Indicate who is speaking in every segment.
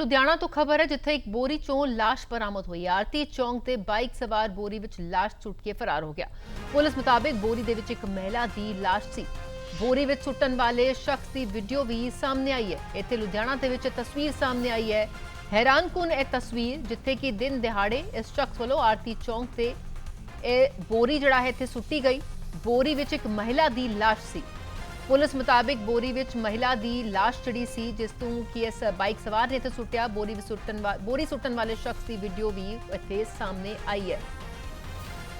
Speaker 1: ਲੁਧਿਆਣਾ ਤੋਂ ਖਬਰ ਹੈ, ਜਿੱਥੇ ਇੱਕ ਬੋਰੀ ਚੋਂ ਲਾਸ਼ ਬਰਾਮਦ ਹੋਈ। ਆਰਤੀ ਚੌਂਕ ਤੇ ਬਾਈਕ ਸਵਾਰ ਬੋਰੀ ਵਿੱਚ ਲਾਸ਼ ਸੁੱਟ ਕੇ ਫਰਾਰ ਹੋ ਗਿਆ। ਪੁਲਿਸ ਮੁਤਾਬਿਕ ਬੋਰੀ ਦੇ ਵਿੱਚ ਇੱਕ ਮਹਿਲਾ ਦੀ ਲਾਸ਼ ਸੀ। ਬੋਰੀ ਵਿੱਚ ਸੁੱਟਣ ਵਾਲੇ ਸ਼ਖਸ ਦੀ ਵੀਡੀਓ ਵੀ ਸਾਹਮਣੇ ਆਈ ਹੈ। ਇੱਥੇ ਲੁਧਿਆਣਾ ਦੇ ਵਿੱਚ ਤਸਵੀਰ ਸਾਹਮਣੇ ਆਈ ਹੈ। ਹੈਰਾਨਕੁਨ ਇਹ ਤਸਵੀਰ, ਜਿੱਥੇ ਕਿ ਦਿਨ ਦਿਹਾੜੇ ਇਸ ਸ਼ਖਸ ਵੱਲੋਂ ਆਰਤੀ ਚੌਂਕ ਤੇ ਇਹ ਬੋਰੀ ਜਿਹੜਾ ਹੈ, ਇੱਥੇ ਸੁੱਟੀ ਗਈ। ਬੋਰੀ ਵਿੱਚ ਇੱਕ ਮਹਿਲਾ ਦੀ ਲਾਸ਼ ਸੀ। ਪੁਲਿਸ ਮੁਤਾਬਿਕ ਬੋਰੀ ਵਿੱਚ ਮਹਿਲਾ ਦੀ ਲਾਸ਼ ਜਿਹੜੀ ਸੀ, ਜਿਸ ਤੋਂ ਕਿ ਇਸ ਬਾਈਕ ਸਵਾਰ ਨੇ ਇੱਥੇ ਸੁੱਟਿਆ, ਬੋਰੀ ਸੁੱਟਣ ਬੋਰੀ ਸੁੱਟਣ ਵਾਲੇ ਸ਼ਖਸ ਦੀ ਵੀਡੀਓ ਵੀ ਇੱਥੇ ਸਾਹਮਣੇ ਆਈ ਹੈ।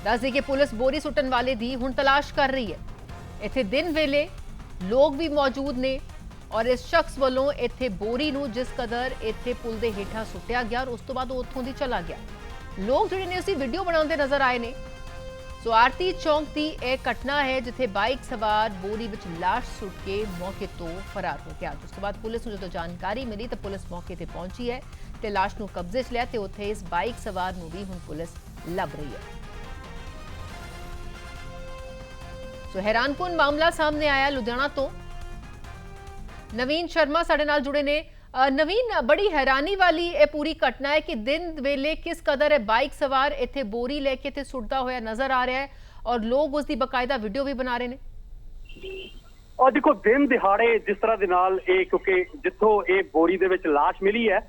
Speaker 1: ਦੱਸ ਦਈਏ ਕਿ ਪੁਲਿਸ ਬੋਰੀ ਸੁੱਟਣ ਵਾਲੇ ਦੀ ਹੁਣ ਤਲਾਸ਼ ਕਰ ਰਹੀ ਹੈ। ਇੱਥੇ ਦਿਨ ਵੇਲੇ ਲੋਕ ਵੀ ਮੌਜੂਦ ਨੇ ਔਰ ਇਸ ਸ਼ਖਸ ਵੱਲੋਂ ਇੱਥੇ ਬੋਰੀ ਨੂੰ ਜਿਸ ਕਦਰ ਇੱਥੇ ਪੁਲ ਦੇ ਹੇਠਾਂ ਸੁੱਟਿਆ ਗਿਆ ਔਰ ਉਸ ਤੋਂ ਬਾਅਦ ਉਹ ਉੱਥੋਂ ਦੀ ਚਲਾ ਗਿਆ। ਲੋਕ ਜਿਹੜੇ ਨੇ ਉਸਦੀ ਵੀਡੀਓ ਬਣਾਉਂਦੇ ਨਜ਼ਰ ਆਏ ਨੇ। ਸੋ ਆਰਤੀ ਚੌਂਕ ਦੀ ਇਹ ਘਟਨਾ ਹੈ ਜਿੱਥੇ ਬਾਈਕ ਸਵਾਰ ਬੋਰੀ ਵਿੱਚ ਲਾਸ਼ ਸੁੱਟ ਕੇ ਮੌਕੇ ਤੋਂ ਫਰਾਰ ਹੋ ਗਿਆ। ਉਸ ਤੋਂ ਬਾਅਦ ਪੁਲਿਸ ਨੂੰ ਜਦੋਂ ਜਾਣਕਾਰੀ ਮਿਲੀ ਤਾਂ ਪੁਲਿਸ ਮੌਕੇ ਤੇ ਪਹੁੰਚੀ ਹੈ ਤੇ ਲਾਸ਼ ਨੂੰ ਕਬਜ਼ੇ 'ਚ ਲਿਆ ਤੇ ਉੱਥੇ ਇਸ ਬਾਈਕ ਸਵਾਰ ਨੂੰ ਵੀ ਹੁਣ ਪੁਲਿਸ ਲੱਭ ਰਹੀ ਹੈ। ਸੋ ਹੈਰਾਨਕੁਨ ਮਾਮਲਾ ਸਾਹਮਣੇ ਆਇਆ ਲੁਧਿਆਣਾ ਤੋਂ। ਨਵੀਨ ਸ਼ਰਮਾ ਸਾਡੇ ਨਾਲ ਜੁੜੇ ਨੇ। ਨਵੀਨ ਬੜੀ ਹੈਰਾਨੀ ਵਾਲੀ ਇਹ ਪੂਰੀ ਘਟਨਾ ਹੈ ਕਿ ਦਿਨ ਵੇਲੇ ਕਿਸ ਕਦਰ ਹੈ? ਬਾਈਕ ਸਵਾਰ ਇੱਥੇ ਬੋਰੀ ਲੈ ਕੇ ਇੱਥੇ ਸੁੱਟਦਾ ਹੋਇਆ ਨਜ਼ਰ ਆ ਰਿਹਾ ਹੈ ਔਰ ਲੋਕ ਉਸ ਦੀ ਬਕਾਇਦਾ ਵੀਡੀਓ ਵੀ ਬਣਾ ਰਹੇ ਨੇ।
Speaker 2: ਔਰ ਦੇਖੋ, ਦਿਨ ਦਿਹਾੜੇ ਜਿਸ ਤਰ੍ਹਾਂ ਦੇ ਨਾਲ ਇਹ ਕਿਉਂਕਿ ਜਿੱਥੋਂ ਇਹ ਬੋਰੀ ਦੇ ਵਿੱਚ ਲਾਸ਼ ਮਿਲੀ ਹੈ,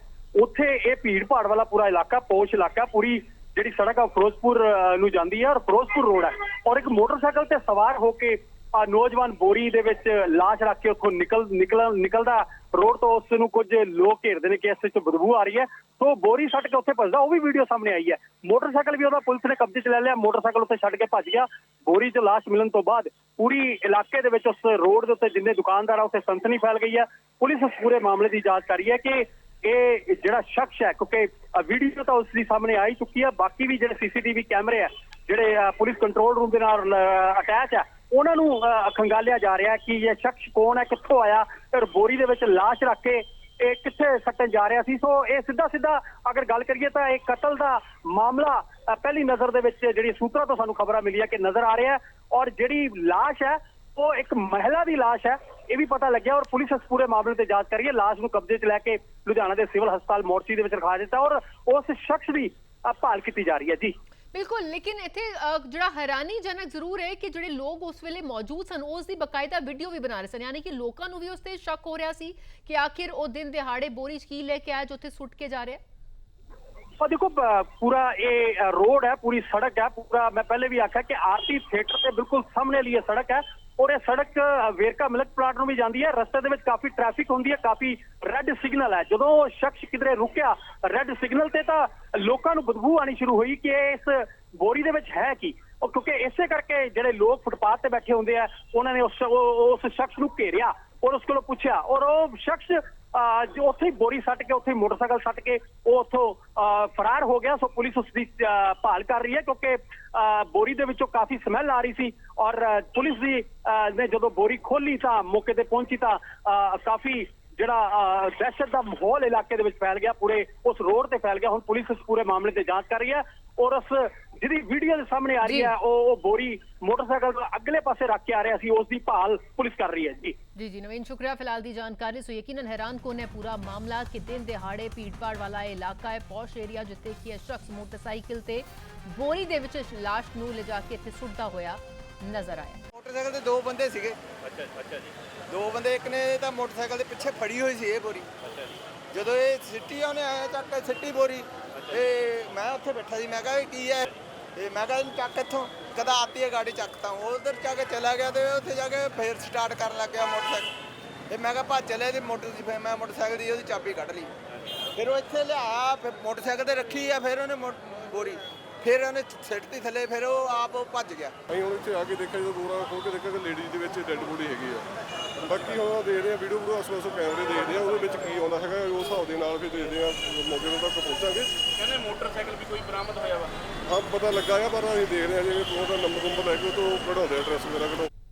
Speaker 2: ਉੱਥੇ ਇਹ ਭੀੜ ਭਾੜ ਵਾਲਾ ਪੂਰਾ ਇਲਾਕਾ, ਪੋਸ਼ ਇਲਾਕਾ, ਪੂਰੀ ਜਿਹੜੀ ਸੜਕ ਆ ਉਹ ਫਿਰੋਜ਼ਪੁਰ ਨੂੰ ਜਾਂਦੀ ਹੈ ਔਰ ਫਿਰੋਜ਼ਪੁਰ ਰੋਡ ਹੈ। ਔਰ ਇੱਕ ਮੋਟਰਸਾਈਕਲ ਤੇ ਸਵਾਰ ਹੋ ਕੇ ਆ ਨੌਜਵਾਨ ਬੋਰੀ ਦੇ ਵਿੱਚ ਲਾਸ਼ ਰੱਖ ਕੇ ਉੱਥੋਂ ਨਿਕਲ ਨਿਕਲ, ਨਿਕਲਦਾ ਰੋਡ ਤੋਂ ਉਸ ਨੂੰ ਕੁਝ ਲੋਕ ਘੇਰਦੇ ਨੇ ਕਿ ਇਸ ਵਿੱਚ ਬਦਬੂ ਆ ਰਹੀ ਹੈ। ਸੋ ਬੋਰੀ ਛੱਡ ਕੇ ਉੱਥੇ ਭੱਜਦਾ, ਉਹ ਵੀ ਵੀਡੀਓ ਸਾਹਮਣੇ ਆਈ ਹੈ। ਮੋਟਰਸਾਈਕਲ ਵੀ ਉਹਦਾ ਪੁਲਿਸ ਨੇ ਕਬਜ਼ੇ 'ਚ ਲੈ ਲਿਆ, ਮੋਟਰਸਾਈਕਲ ਉੱਥੇ ਛੱਡ ਕੇ ਭੱਜ ਗਿਆ। ਬੋਰੀ 'ਚ ਲਾਸ਼ ਮਿਲਣ ਤੋਂ ਬਾਅਦ ਪੂਰੀ ਇਲਾਕੇ ਦੇ ਵਿੱਚ ਉਸ ਰੋਡ ਦੇ ਉੱਤੇ ਜਿੰਨੇ ਦੁਕਾਨਦਾਰ ਆ, ਉੱਥੇ ਸੰਸਨੀ ਫੈਲ ਗਈ ਹੈ। ਪੁਲਿਸ ਇਸ ਪੂਰੇ ਮਾਮਲੇ ਦੀ ਜਾਂਚ ਕਰ ਰਹੀ ਹੈ ਕਿ ਇਹ ਜਿਹੜਾ ਸ਼ਖਸ ਹੈ, ਕਿਉਂਕਿ ਵੀਡੀਓ ਤਾਂ ਉਸ ਦੀ ਸਾਹਮਣੇ ਆ ਹੀ ਚੁੱਕੀ ਹੈ। ਬਾਕੀ ਵੀ ਜਿਹੜੇ ਸੀਸੀਟੀਵੀ ਕੈਮਰੇ ਆ, ਜਿਹੜੇ ਪੁਲਿਸ ਕੰਟਰੋਲ ਰੂਮ ਦੇ ਨਾਲ ਅਟੈਚ ਆ ਉਹਨਾਂ ਨੂੰ ਅ, ਖੰਗਾਲਿਆ ਜਾ ਰਿਹਾ ਕਿ ਇਹ ਸ਼ਖਸ ਕੌਣ ਹੈ ਕਿੱਥੋਂ ਆਇਆ ਔਰ ਬੋਰੀ ਦੇ ਵਿੱਚ ਲਾਸ਼ ਰੱਖ ਕੇ ਇਹ ਕਿੱਥੇ ਸੱਟਣ ਜਾ ਰਿਹਾ ਸੀ। ਸੋ ਇਹ ਸਿੱਧਾ ਸਿੱਧਾ ਅਗਰ ਗੱਲ ਕਰੀਏ ਤਾਂ ਇਹ ਕਤਲ ਦਾ ਮਾਮਲਾ ਪਹਿਲੀ ਨਜ਼ਰ ਦੇ ਵਿੱਚ ਜਿਹੜੀ ਸੂਤਰਾਂ ਤੋਂ ਸਾਨੂੰ ਖਬਰਾਂ ਮਿਲੀਆਂ ਕਿ ਨਜ਼ਰ ਆ ਰਿਹਾ ਔਰ ਜਿਹੜੀ ਲਾਸ਼ ਹੈ ਉਹ ਇੱਕ ਮਹਿਲਾ ਦੀ ਲਾਸ਼ ਹੈ ਇਹ ਵੀ ਪਤਾ ਲੱਗਿਆ ਔਰ ਪੁਲਿਸ ਇਸ ਪੂਰੇ ਮਾਮਲੇ ਤੇ ਜਾਂਚ ਕਰ ਰਹੀ ਹੈ। ਲਾਸ਼ ਨੂੰ ਕਬਜ਼ੇ 'ਚ ਲੈ ਕੇ ਲੁਧਿਆਣਾ ਦੇ ਸਿਵਲ ਹਸਪਤਾਲ ਮੋਰਚੀ ਦੇ ਵਿੱਚ ਰਖਾ ਦਿੱਤਾ ਔਰ ਉਸ ਸ਼ਖਸ ਦੀ ਭਾਲ ਕੀਤੀ ਜਾ ਰਹੀ ਹੈ। ਜੀ।
Speaker 1: ਬਿਲਕੁਲ, ਲੇਕਿਨ ਇੱਥੇ ਜਿਹੜਾ ਹੈਰਾਨੀਜਨਕ ਜ਼ਰੂਰ ਹੈ ਕਿ ਜਿਹੜੇ ਲੋਕ ਉਸ ਵੇਲੇ ਮੌਜੂਦ ਸਨ, ਉਸ ਦੀ ਬਕਾਇਦਾ ਵੀਡੀਓ ਵੀ ਬਣਾ ਰਹੇ ਸਨ, ਯਾਨੀ ਕਿ ਲੋਕਾਂ ਨੂੰ ਵੀ ਉਸ ਤੇ ਸ਼ੱਕ ਹੋ ਰਿਹਾ ਸੀ ਕਿ ਆਖਿਰ ਉਹ ਦਿਨ ਦਿਹਾੜੇ ਬੋਰੀ 'ਚ ਕੀ ਲੈ ਕੇ ਆਇਆ ਜੋ ਉੱਥੇ ਸੁੱਟ ਕੇ ਜਾ ਰਿਹਾ?
Speaker 2: ਔਰ ਦੇਖੋ ਪ- ਪੂਰਾ ਇਹ ਰੋਡ ਹੈ, ਪੂਰੀ ਸੜਕ ਹੈ, ਪੂਰਾ ਮੈਂ ਪਹਿਲੇ ਵੀ ਆਖਿਆ ਕਿ ਆਰਤੀ ਥੀਏਟਰ ਦੇ ਬਿਲਕੁਲ ਸਾਹਮਣੇ ਲਈ ਇਹ ਸੜਕ ਹੈ ਔਰ ਇਹ ਸੜਕ ਵੇਰਕਾ ਮਿਲਕ ਪਲਾਟ ਨੂੰ ਵੀ ਜਾਂਦੀ ਹੈ। ਰਸਤੇ ਦੇ ਵਿੱਚ ਕਾਫੀ ਟ੍ਰੈਫਿਕ ਹੁੰਦੀ ਹੈ, ਕਾਫੀ ਰੈੱਡ ਸਿਗਨਲ ਹੈ। ਜਦੋਂ ਉਹ ਸ਼ਖਸ ਕਿਧਰੇ ਰੁਕਿਆ ਰੈੱਡ ਸਿਗਨਲ ਤੇ ਤਾਂ ਲੋਕਾਂ ਨੂੰ ਬਦਬੂ ਆਣੀ ਸ਼ੁਰੂ ਹੋਈ ਕਿ ਇਹ ਇਸ ਬੋਰੀ ਦੇ ਵਿੱਚ ਹੈ ਕੀ? ਉਹ ਕਿਉਂਕਿ ਇਸੇ ਕਰਕੇ ਜਿਹੜੇ ਲੋਕ ਫੁੱਟਪਾਥ ਤੇ ਬੈਠੇ ਹੁੰਦੇ ਆ, ਉਹਨਾਂ ਨੇ ਉਸ ਉਸ ਸ਼ਖਸ ਨੂੰ ਘੇਰਿਆ ਔਰ ਉਸ ਕੋਲੋਂ ਪੁੱਛਿਆ ਔਰ ਉਹ ਸ਼ਖਸ ਜੋ ਉੱਥੇ ਹੀ ਬੋਰੀ ਸੱਟ ਕੇ ਉੱਥੇ ਹੀ ਮੋਟਰਸਾਈਕਲ ਸੱਟ ਕੇ ਉਹ ਉੱਥੋਂ ਅਹ, ਫਰਾਰ ਹੋ ਗਿਆ। ਸੋ ਪੁਲਿਸ ਉਸ ਦੀ ਅਹ, ਭਾਲ ਕਰ ਰਹੀ ਹੈ ਕਿਉਂਕਿ ਅਹ, ਬੋਰੀ ਦੇ ਵਿੱਚੋਂ ਕਾਫੀ ਸਮੈਲ ਆ ਰਹੀ ਸੀ ਔਰ ਪੁਲਿਸ ਦੀ ਅਹ, ਨੇ ਜਦੋਂ ਬੋਰੀ ਖੋਲੀ ਤਾਂ ਮੌਕੇ ਤੇ ਪਹੁੰਚੀ ਤਾਂ ਅਹ, ਕਾਫੀ ਜਿਹੜਾ ਦਹਿਸ਼ਤ ਦਾ ਮਾਹੌਲ ਇਲਾਕੇ ਦੇ ਵਿੱਚ ਫੈਲ ਗਿਆ ਪੂਰੇ ਉਸ ਰੋਡ ਤੇ ਫੈਲ ਗਿਆ। ਹੁਣ ਪੁਲਿਸ ਇਸ ਪੂਰੇ ਮਾਮਲੇ ਤੇ ਜਾਂਚ ਕਰ ਰਹੀ ਹੈ ਔਰ ਉਸ ਜਿਹਦੀ ਵੀਡੀਓ ਦੇ ਸਾਹਮਣੇ ਆ ਰਹੀ। ਹੈ ਉਹ ਉਹ ਬੋਰੀ ਮੋਟਰਸਾਈਕਲ ਤੋਂ ਅਗਲੇ ਪਾਸੇ ਰੱਖ ਕੇ ਆ ਰਿਹਾ ਸੀ ਉਸ ਦੀ ਭਾਲ ਪੁਲਿਸ ਕਰ ਰਹੀ ਹੈ ਜੀ।
Speaker 1: ਜੀ ਜੀ ਨਵੀਨ ਸ਼ੁਕਰੀਆ। ਫਿਲਹਾਲ ਦੀ ਜਾਣਕਾਰੀ ਸੋ ਯਕੀਨਨ ਹੈਰਾਨ ਕੋਨ ਹੈ ਪੂਰਾ ਮਾਮਲਾ? ਕਿ ਦਿਨ ਦਿਹਾੜੇ ਭੀੜਭਾੜ ਵਾਲਾ ਇਹ ਇਲਾਕਾ ਹੈ ਪੌਸ਼ ਏਰੀਆ ਜਿੱਥੇ ਕਿ ਇਹ ਸ਼ਖਸ ਮੋਟਰਸਾਈਕਲ ਤੇ ਬੋਰੀ ਦੇ ਵਿੱਚ ਲਾਸ਼ ਨੂੰ ਲਿਜਾ ਕੇ ਇੱਥੇ ਸੁੱਟਦਾ ਹੋਇਆ ਨਜ਼ਰ ਆਇਆ।
Speaker 3: ਮੋਟਰਸਾਈਕਲ ਤੇ ਦੋ ਬੰਦੇ ਸੀਗੇ।
Speaker 4: ਅੱਛਾ ਅੱਛਾ ਜੀ।
Speaker 3: ਦੋ ਬੰਦੇ ਇੱਕ ਨੇ ਮੋਟਰਸਾਈਕਲ ਦੇ ਪਿੱਛੇ ਫੜੀ ਹੋਈ ਸੀ ਇਹ ਬੋਰੀ।
Speaker 4: ਅੱਛਾ ਜੀ।
Speaker 3: ਜਦੋਂ ਇਹ ਸਿੱਟੀ ਉਹਨੇ ਆਇਆ ਚੱਕ ਕੇ ਸਿੱਟੀ ਬੋਰੀ। ਇਹ ਮੈਂ ਉੱਥੇ ਬੈਠਾ ਸੀ ਮੈਂ ਕਿਹਾ ਇਹ ਕੀ ਹੈ? ਇਹ ਮੈਂ ਕਿਹਾ ਇਹਨੂੰ ਚੱਕ ਇੱਥੋਂ। ਕਦਾ ਆਤੀ ਹੈ ਗਾੜੀ ਚੱਕਤਾ ਹੂੰ ਉਧਰ ਜਾ ਕੇ ਚਲਾ ਗਿਆ ਤੇ ਉੱਥੇ ਜਾ ਕੇ ਫੇਰ ਸਟਾਰਟ ਕਰਨ ਲੱਗ ਗਿਆ ਮੋਟਰਸਾਈਕਲ। ਇਹ ਮੈਂ ਕਿਹਾ ਭੱਜ ਚਲੇ ਤੇ ਮੋਟਰ ਦੀ ਫਿਰ ਮੈਂ ਮੋਟਰਸਾਈਕਲ ਦੀ ਉਹਦੀ ਚਾਬੀ ਕੱਢ ਲਈ। ਫਿਰ ਉਹ ਇੱਥੇ ਲਿਆ ਫਿਰ ਮੋਟਰਸਾਈਕਲ ਤੇ ਰੱਖੀ ਆ ਫਿਰ ਉਹਨੇ ਬੋਰੀ। ਫਿਰ ਉਹਨੇ ਸਿੱਟਤੀ ਥੱਲੇ ਫਿਰ ਉਹ ਆਪ ਭੱਜ ਗਿਆ।
Speaker 5: ਅਸੀਂ ਹੁਣ ਇੱਥੇ ਆ ਕੇ ਦੇਖਿਆ ਜਦੋਂ ਦੋਰਾ ਖੋਲ ਕੇ ਦੇਖਿਆ ਕਿ ਲੇਡੀਜ਼ ਦੇ ਵਿੱਚ ਡੈੱਡ ਬੋਡੀ ਹੈਗੀ ਆ। ਬਾਕੀ ਹੁਣ ਦੇਖ ਰਹੇ ਆ ਵੀਡੀਓ ਵੀਡੀਓ ਆਸ-ਪਾਸ ਕੈਮਰੇ ਦੇਖਦੇ ਆ ਉਹਦੇ ਵਿੱਚ ਕੀ ਆਉਂਦਾ ਹੈਗਾ ਉਸ ਹਿਸਾਬ ਦੇ ਨਾਲ ਫਿਰ ਦੇਖਦੇ ਆ ਮੌਕੇ ਤੋਂ ਤੱਕ ਪਹੁੰਚਾਂਗੇ।
Speaker 4: ਕਹਿੰਦੇ ਮੋਟਰਸਾਈਕਲ ਵੀ ਕੋਈ ਬਰਾਮਦ ਹੋਇਆ ਵਾ?
Speaker 5: ਹਾਂ ਪਤਾ ਲੱਗਾ ਆ ਪਰ ਅਸੀਂ ਦੇਖ ਰਹੇ ਆ ਜਿਵੇਂ ਉਹਦਾ ਨੰਬਰ ਨੰਬਰ ਲੈ ਕੇ ਉਹ ਤੋਂ ਕਢਾਉਂਦੇ ਆ ਐਡਰੈਸ ਵਗੈਰਾ ਕਢਾਉਂਦੇ